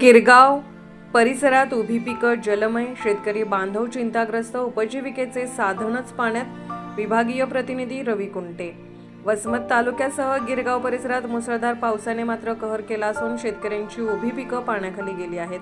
गिरगाव परिसरात उभी पिकं जलमय. शेतकरी बांधव चिंताग्रस्त. उपजीविकेचे साधनच पाण्यात. विभागीय प्रतिनिधी रवी कुंटे. वसमत तालुक्यासह गिरगाव परिसरात मुसळधार पावसाने मात्र कहर केला असून शेतकऱ्यांची उभी पिकं पाण्याखाली गेली आहेत.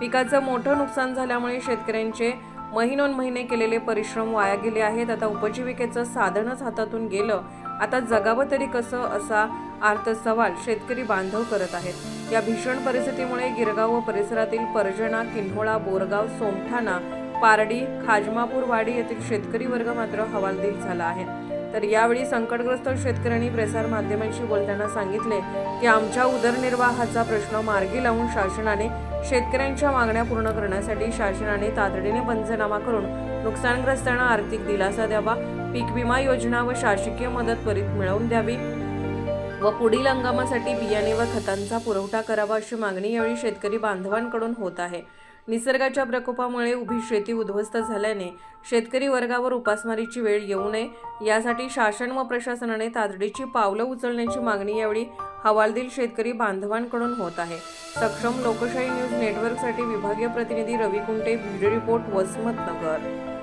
पिकाचं मोठं नुकसान झाल्यामुळे शेतकऱ्यांचे महिनोन महिने केलेले परिश्रम वाया गेले आहेत. आता उपजीविकेचं साधनच हातातून गेलं. आता जगावं तरी कसं असा आर्थ सवाल शेतकरी बांधव करत आहेत. या भीषण परिस्थितीमुळे गिरगाव व परिसरातील परजना किन्होळा बोरगाव सोमठाणा पारडी खाजमापूर वाडी येथील शेतकरी वर्ग मात्र हवालदिल झाला आहे. तर यावेळी संकटग्रस्त शेतकऱ्यांनी प्रसार माध्यमांशी बोलताना सांगितले की आमच्या उदरनिर्वाहाचा प्रश्न मार्गी लावून शासनाने शेतकऱ्यांच्या मागण्या पूर्ण करण्यासाठी शासनाने तातडीने पंचनामा करून नुकसानग्रस्तांना आर्थिक दिलासा द्यावा पीक विमा योजना व शासकीय मदत त्वरित मिळवून द्यावी. व पुढील हंगामासाठी बियाणे व खतांचा पुरवठा करावा अशी मागणी यावेळी शेतकरी बांधवांकडून होत आहे. निसर्गाच्या प्रकोपामुळे उभी शेती उद्ध्वस्त झाल्याने शेतकरी वर्गावर उपासमारीची वेळ येऊ नये यासाठी शासन व प्रशासनाने तातडीची पावलं उचलण्याची मागणी यावेळी हवालदिल शेतकरी बांधवांकडून होत आहे. सक्षम लोकशाही न्यूज नेटवर्कसाठी विभागीय प्रतिनिधी रवी कुंटे व्हिडिओ रिपोर्ट वसमतनगर. नगर